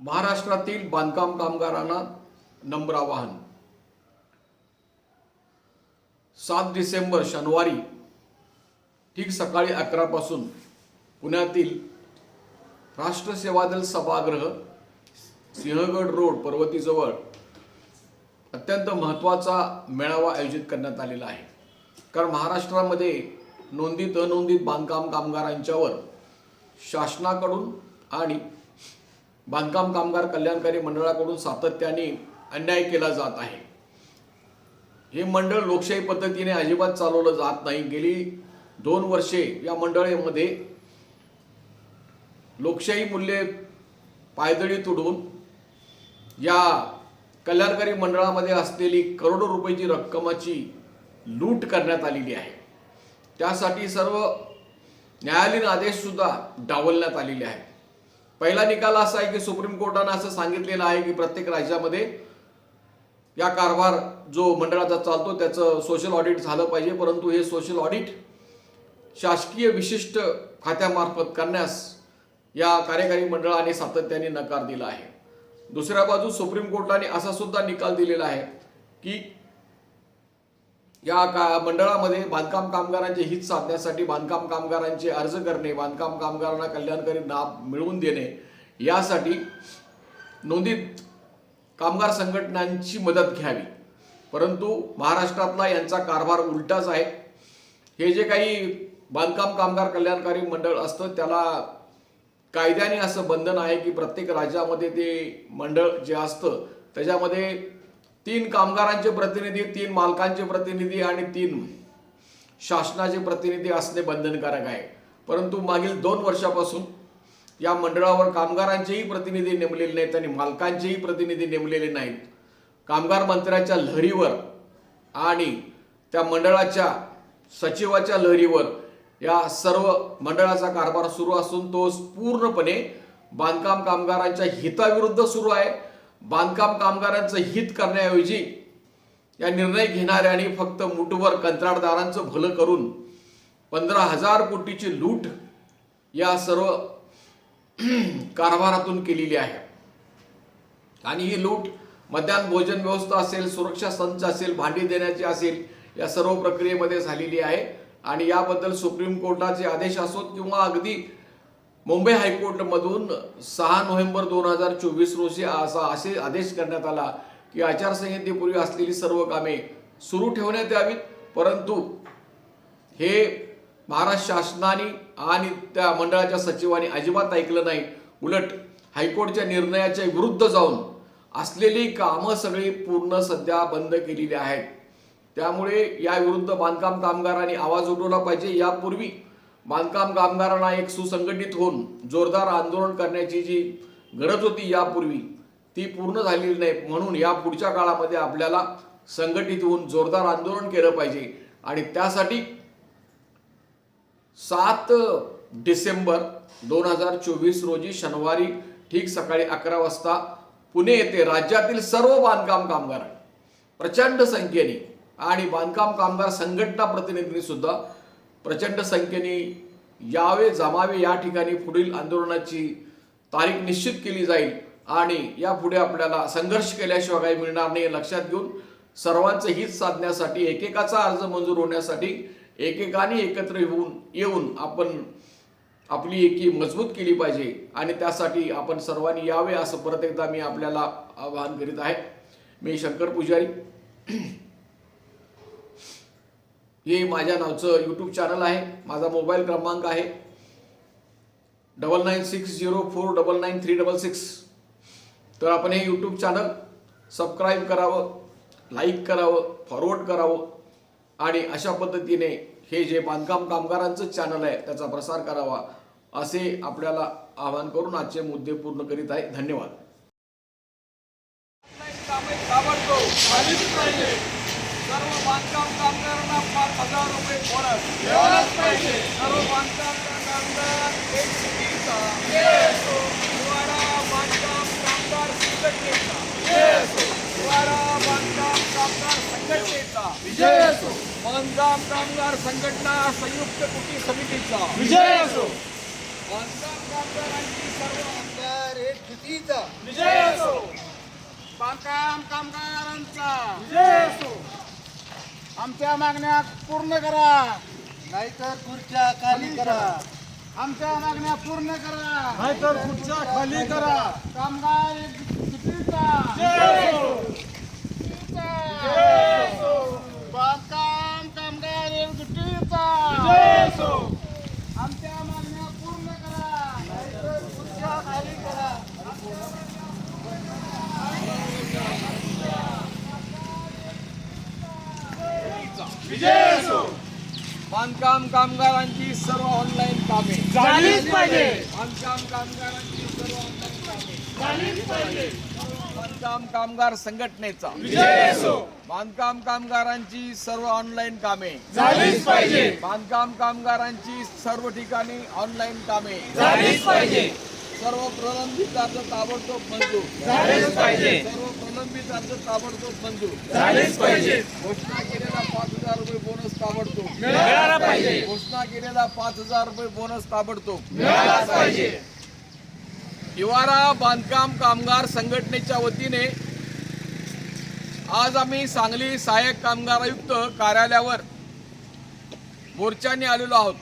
महाराष्ट्रातील बांधकाम कामगारांना नम्र आवाहन. सात डिसेंबर शनिवारी ठीक सकाळी अकरापासून पुण्यातील राष्ट्र सेवादल सभागृह सिंहगड रोड पर्वतीजवळ अत्यंत महत्त्वाचा मेळावा आयोजित करण्यात आलेला आहे. कारण महाराष्ट्रामध्ये नोंदीत अनोंदीत बांधकाम कामगारांच्यावर शासनाकडून आणि बांधकाम कामगार कल्याणकारी मंडळाकडून सातत्याने अन्याय केला जात आहे. हे मंडळ लोकशाही पद्धतीने अजिबात चालवलं जात नाही. गेली दोन वर्षे या मंडळामध्ये लोकशाही मूल्ये पायदळी तुडवून या कल्याणकारी मंडळामध्ये असलेली करोडो रुपयाची रक्कमाची लूट करण्यात आलेली आहे. त्यासाठी सर्व न्यायालयीन आदेशसुद्धा डावलण्यात आलेले आहेत. पहिला निकाल असा आहे की सुप्रीम कोर्टानं असं सांगितलेलं आहे की प्रत्येक राज्यामध्ये या कारभार जो मंडळाचा चालतो त्याचं सोशल ऑडिट झालं पाहिजे. परंतु हे सोशल ऑडिट शासकीय विशिष्ट खात्यामार्फत करण्यास या कार्यकारी मंडळाने सातत्याने नकार दिला आहे. दुसऱ्या बाजू सुप्रीम कोर्टाने असा सुद्धा निकाल दिलेला आहे की या का मंडळामध्ये बांधकाम कामगारांचे हित साधण्यासाठी बांधकाम कामगारांचे अर्ज करणे बांधकाम कामगारांना कल्याणकारी लाभ मिळवून देणे यासाठी नोंदीत कामगार संघटनांची मदत घ्यावी. परंतु महाराष्ट्रातला यांचा कारभार उलटाच आहे. हे जे काही बांधकाम कामगार कल्याणकारी मंडळ असतं त्याला कायद्याने असं बंधन आहे की प्रत्येक राज्यामध्ये ते मंडळ जे असतं त्याच्यामध्ये तीन कामगारांचे प्रतिनिधी तीन मालकांचे प्रतिनिधी आणि तीन शासनाचे प्रतिनिधी असणे बंधनकारक आहे. परंतु मागील दोन वर्षापासून या मंडळावर कामगारांचेही प्रतिनिधी नेमलेले नाहीत आणि मालकांचेही प्रतिनिधी नेमलेले नाहीत. कामगार मंत्र्याच्या लहरीवर आणि त्या मंडळाच्या सचिवाच्या लहरीवर या सर्व मंडळाचा कारभार सुरू असून तो पूर्णपणे बांधकाम कामगारांच्या हिताविरुद्ध सुरू आहे. बांधकाम कामगारांचं हित करण्याऐवजी या निर्णय घेणाऱ्यांनी फक्त मुठभर कंत्राटदारांचं भलं करून पंधरा हजार कोटीची लूट या सर्व कारभारातून केलेली आहे. आणि ही लूट मध्यान्ह भोजन व्यवस्था असेल सुरक्षा संच असेल भांडी देण्याची असेल या सर्व प्रक्रियेमध्ये झालेली आहे. आणि याबद्दल सुप्रीम कोर्टाचे आदेश असोत किंवा अगदी मुंबई हायकोर्टमधून सहा नोव्हेंबर दोन हजार चोवीस रोजी असा असे आदेश करण्यात आला की आचारसंहितेपूर्वी असलेली सर्व कामे सुरू ठेवण्यात यावीत. परंतु हे महाराष्ट्र शासनाने आणि त्या मंडळाच्या सचिवांनी अजिबात ऐकलं नाही. उलट हायकोर्टच्या निर्णयाच्या विरुद्ध जाऊन असलेली कामं सगळी पूर्ण सध्या बंद केलेली आहेत. त्यामुळे याविरुद्ध बांधकाम कामगारांनी आवाज उठवला पाहिजे. यापूर्वी बांधकाम कामगारांना एक सुसंघटित होऊन जोरदार आंदोलन करण्याची जी गरज होती यापूर्वी ती पूर्ण झालेली नाही. म्हणून या पुढच्या काळामध्ये आपल्याला संघटित होऊन जोरदार आंदोलन केलं पाहिजे. आणि त्यासाठी सात डिसेंबर दोन हजार चोवीस रोजी शनिवारी ठीक सकाळी अकरा वाजता पुणे येथे राज्यातील सर्व बांधकाम कामगार प्रचंड संख्येने आणि बांधकाम कामगार संघटना प्रतिनिधींनी सुद्धा प्रचंड संख्येने यावे जमावे या ठिकाणी पुढील आंदोलनाची तारीख निश्चित केली जाईल आणि यापुढे आपल्याला संघर्ष केल्याशिवाय काही मिळणार नाही लक्षात घेऊन सर्वांचं हित साधण्यासाठी एकेकाचा अर्ज मंजूर होण्यासाठी एकेकाने एकत्र येऊन येऊन आपण आपली एकी मजबूत केली पाहिजे आणि त्यासाठी आपण सर्वांनी यावे असं परत एकदा मी आपल्याला आवाहन करीत आहे. मी शंकर पुजारी. हे माझ्या नावचं यूट्यूब चॅनल आहे. माझा मोबाईल क्रमांक आहे double nine six zero four double nine three double six तर आपण हे यूट्यूब चॅनल सबस्क्राईब करावं लाईक करावं फॉरवर्ड करावं आणि अशा पद्धतीने हे जे बांधकाम कामगारांचं चॅनल आहे त्याचा प्रसार करावा असे आपल्याला आवाहन करून आजचे मुद्दे पूर्ण करीत आहे. धन्यवाद. सर्व बांधकाम कामगारांना पाच हजार रुपये बोनस द्यायलाच पाहिजे. सर्व बांधकाम कामगार एक सिटीचा बांधकाम कामगार संघटनेचा. हिवाळा बांधकाम कामगार विजय असो बांधकाम कामगार संघटना संयुक्त कृती समितीचा. विजय असो बांधकाम कामगारांची सर्व आमदार एक स्थितीचा विजय असो बांधकाम कामगारांचा. विजय असो आमच्या मागण्या पूर्ण करा. नाहीतर खुर्च्या खाली करा. आमच्या मागण्या पूर्ण करा. नाहीतर खुर्च्या खाली करा. कामगार एकजुटीचा. एकजुटीचा. बांधकाम कामगार एकजुटीचा. आमच्या मागण्या पूर्ण करा नाहीतर खुर्च्या खाली करा बांधकाम कामगारांची सर्व ऑनलाईन कामे. झालीच पाहिजे. बांधकाम कामगारांची सर्व ऑनलाईन कामे. झालीच पाहिजे. बांधकाम कामगार संघटनेचा. बांधकाम कामगारांची सर्व ऑनलाईन कामे. झालीच पाहिजे. बांधकाम कामगारांची सर्व ठिकाणी ऑनलाईन कामे. झालीच पाहिजे. सर्व प्रलंबित अर्ज ताबडतोब मंजूर. झालीच पाहिजे. सर्व प्रलंबित अर्ज ताबडतोब मंजूर झालीच पाहिजे. घोषणा केलेला पाच हजार रुपये बोनस ताबडतोब. मिळायला पाहिजे. घोषणा केलेला पाच हजार रुपये बोनस ताबडतोब. मिळायलाच पाहिजे. हिवारा बांधकाम कामगार संघटनेच्या वतीने आज आम्ही सांगली सहाय्यक कामगार आयुक्त कार्यालयावर मोर्चाने आलेलो आहोत.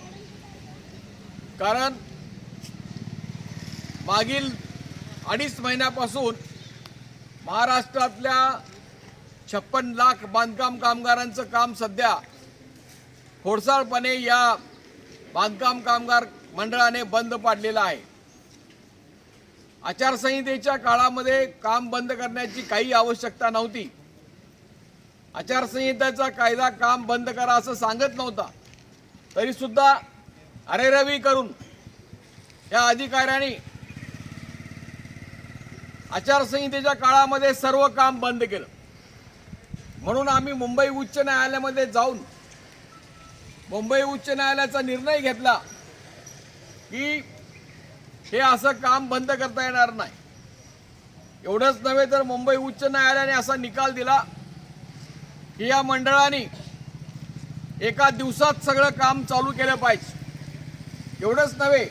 कारण मागील अडीच महिन्यापासून महाराष्ट्रातल्या छप्पन लाख बांधकाम कामगारांचं काम सध्या खोडसाळपणे या बांधकाम कामगार मंडळाने बंद पाडलेलं आहे. आचारसंहितेच्या काळामध्ये काम बंद करण्याची काही आवश्यकता नव्हती. आचारसंहितेचा कायदा काम बंद करा असं सांगत नव्हता. तरीसुद्धा अरेरवी करून या अधिकाऱ्यांनी आचारसंहितेच्या काळामध्ये सर्व काम बंद केलं. म्हणून आम्ही मुंबई उच्च न्यायालयामध्ये जाऊन मुंबई उच्च न्यायालयाचा निर्णय घेतला की हे असं काम बंद करता येणार नाही. एवढंच नव्हे तर मुंबई उच्च न्यायालयाने असा निकाल दिला की या मंडळाने एका दिवसात सगळं काम चालू केलं पाहिजे. एवढंच नव्हे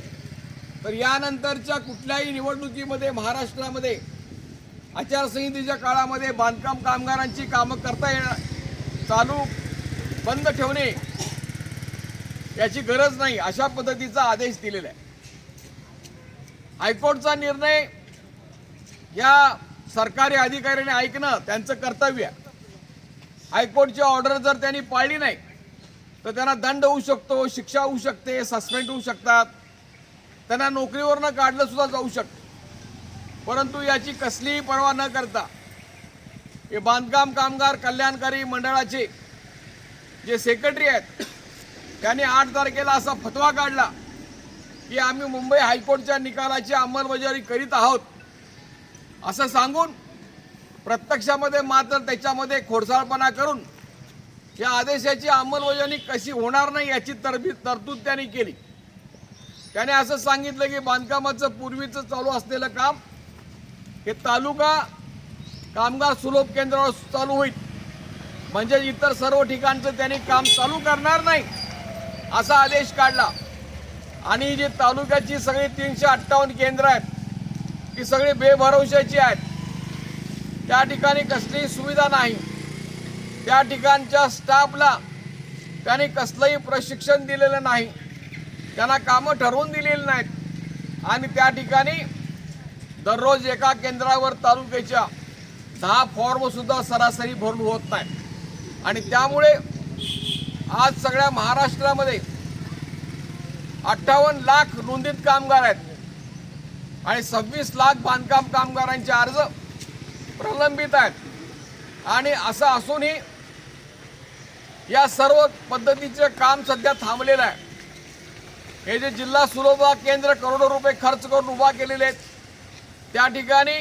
तर यानंतरच्या कुठल्याही निवडणुकीमध्ये महाराष्ट्रामध्ये आचारसंहितेच्या काळामध्ये बांधकाम कामगारांची कामं करता येणार चालू बंद ठेवणे याची गरज नाही अशा पद्धतीचा आदेश दिलेला आहे. हायकोर्टचा निर्णय या सरकारी अधिकाऱ्याने ऐकणं त्यांचं कर्तव्य आहे. हायकोर्टची ऑर्डर जर त्यांनी पाळली नाही तर त्यांना दंड होऊ शकतो शिक्षा होऊ शकते सस्पेंड होऊ शकतात. त्यांना नोकरीवरनं काढलं सुद्धा जाऊ शकतं. परंतु याची कसलीही पर्वा न करता हे बांधकाम कामगार कल्याणकारी मंडळाचे जे सेक्रेटरी आहेत त्यांनी आठ तारखेला असा फतवा काढला की आम्ही मुंबई हायकोर्टच्या निकालाची अंमलबजावणी करीत आहोत. असं सांगून प्रत्यक्षामध्ये मात्र त्याच्यामध्ये खोडसाळपणा करून या आदेशाची अंमलबजावणी कशी होणार नाही याची तरबी तरतूद त्यांनी केली. त्याने असं सांगितलं की बांधकामाचं पूर्वीचं चालू असलेलं काम हे तालुका कामगार सुलभ केंद्रावर चालू होईल. म्हणजे इतर सर्व ठिकाणचं त्यांनी काम चालू करणार नाही असा आदेश काढला. आणि जे तालुक्याची सगळी तीनशे अठ्ठावन्न केंद्र आहेत ती सगळी बेभरवशाची आहेत. त्या ठिकाणी कसलीही सुविधा नाही. त्या ठिकाणच्या स्टाफला त्यांनी कसलंही प्रशिक्षण दिलेलं नाही. त्यांना कामं ठरवून दिलेली नाहीत. आणि त्या ठिकाणी दररोज एका केंद्रावर तालुक्याच्या दहा फॉर्मसुद्धा सरासरी भरून होत नाही आणि त्यामुळे आज सगळ्या महाराष्ट्रामध्ये अठ्ठावन्न लाख नोंदित कामगार आहेत. आणि सव्वीस लाख बांधकाम कामगारांचे अर्ज प्रलंबित आहेत. आणि असं असूनही या सर्व पद्धतीचं काम सध्या थांबलेलं आहे. हे जे जिल्हा सुलभा केंद्र करोडो रुपये खर्च करून उभा केलेले आहेत त्या ठिकाणी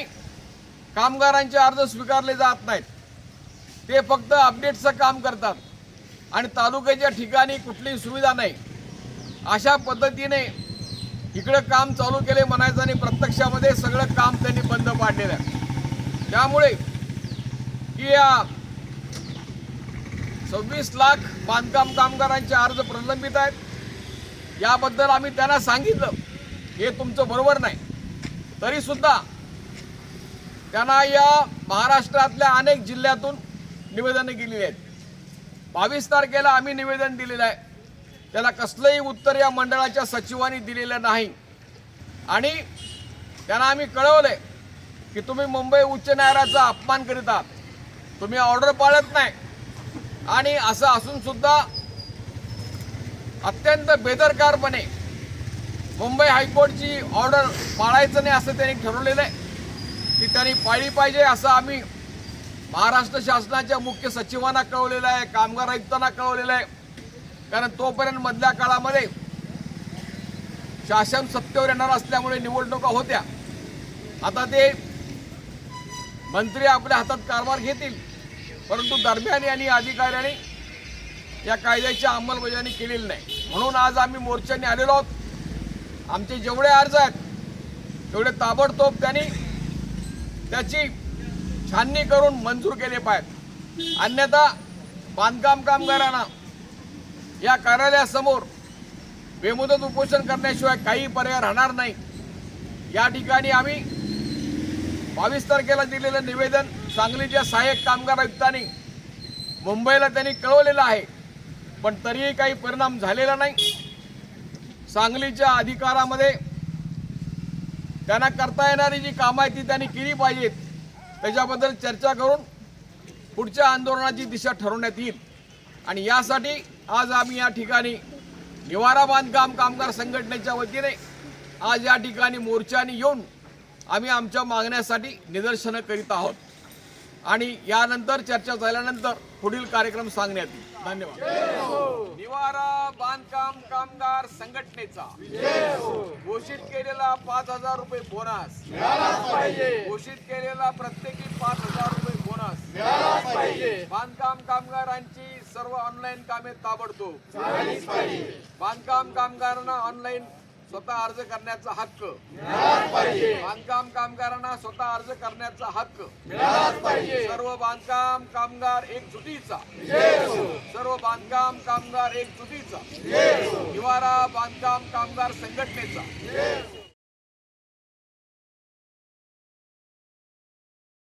कामगारांचे अर्ज स्वीकारले जात नाहीत. ते फक्त अपडेटचं काम करतात आणि तालुक्याच्या ठिकाणी कुठलीही सुविधा नाही. अशा पद्धतीने इकडं काम चालू केले म्हणायचं आणि प्रत्यक्षामध्ये सगळं काम त्यांनी बंद पाडलेलं आहे. त्यामुळे की या सव्वीस लाख बांधकाम कामगारांचे अर्ज प्रलंबित आहेत. याबद्दल आम्ही त्यांना सांगितलं. हे तुमचं बरोबर नाही. तरीसुद्धा त्यांना या महाराष्ट्रातल्या अनेक जिल्ह्यातून निवेदनं केलेली आहेत. बावीस तारखेला आम्ही निवेदन दिलेलं आहे. त्याला कसलंही उत्तर या मंडळाच्या सचिवांनी दिलेलं नाही. आणि त्यांना आम्ही कळवलंय की तुम्ही मुंबई उच्च न्यायालयाचा अपमान करीत आहात. तुम्ही ऑर्डर पाळत नाही. आणि असं असूनसुद्धा अत्यंत बेदरकारपणे मुंबई हायकोर्टची ऑर्डर पाळायचं नाही असं त्यांनी ठरवलेलं आहे. ती त्यांनी पाळली पाहिजे असं आम्ही महाराष्ट्र शासनाच्या मुख्य सचिवांना कळवलेलं आहे कामगार आयुक्तांना कळवलेलं आहे. कारण तोपर्यंत मधल्या काळामध्ये शासन सत्तेवर येणार असल्यामुळे निवडणुका होत्या. आता ते मंत्री आपल्या हातात कारभार घेतील. परंतु दरम्यान यांनी अधिकाऱ्यांनी या कायद्याची अंमलबजावणी केलेली नाही. म्हणून आज आम्ही मोर्चाने आलेलो आहोत. आमचे जेवढे अर्ज आहेत तेवढे ताबडतोब त्यांनी त्याची छाननी करून मंजूर केले पाहिजेत. अन्यथा बांधकाम कामगारांना या कार्यालयासमोर बेमुदत उपोषण करण्याशिवाय काही पर्याय राहणार नाही. या ठिकाणी आम्ही बावीस तारखेला दिलेलं निवेदन सांगलीच्या सहाय्यक कामगार आयुक्तांनी मुंबईला त्यांनी कळवलेलं आहे. पण तरीही काही परिणाम झालेला नाही. सांगलीच्या अधिकारामध्ये त्यांना करता येणारी जी कामं आहेत ती त्यांनी केली पाहिजेत. त्याच्याबद्दल चर्चा करून पुढच्या आंदोलनाची दिशा ठरवण्यात येईल. आणि यासाठी आज आम्ही या ठिकाणी निवारा बांधकाम कामगार संघटनेच्या वतीने आज या ठिकाणी मोर्चाने येऊन आम्ही आमच्या मागण्यासाठी निदर्शनं करीत आहोत. आणि यानंतर चर्चा झाल्यानंतर पुढील कार्यक्रम सांगण्यात येईल. धन्यवाद. निवारा बांधकाम कामगार संघटनेचा. घोषित केलेला पाच हजार रुपये बोनस घोषित केलेला प्रत्येकी पाच हजार रुपये बोनस बांधकाम कामगारांची सर्व ऑनलाईन कामे ताबडतोब. बांधकाम कामगारांना ऑनलाईन स्वतः अर्ज करण्याचा हक्क. बांधकाम कामगारांना स्वतः अर्ज करण्याचा हक्क. सर्व बांधकाम कामगार एकजुटीचा सर्व बांधकाम कामगार एकजुटीचा निवारा बांधकाम कामगार संघटनेचा.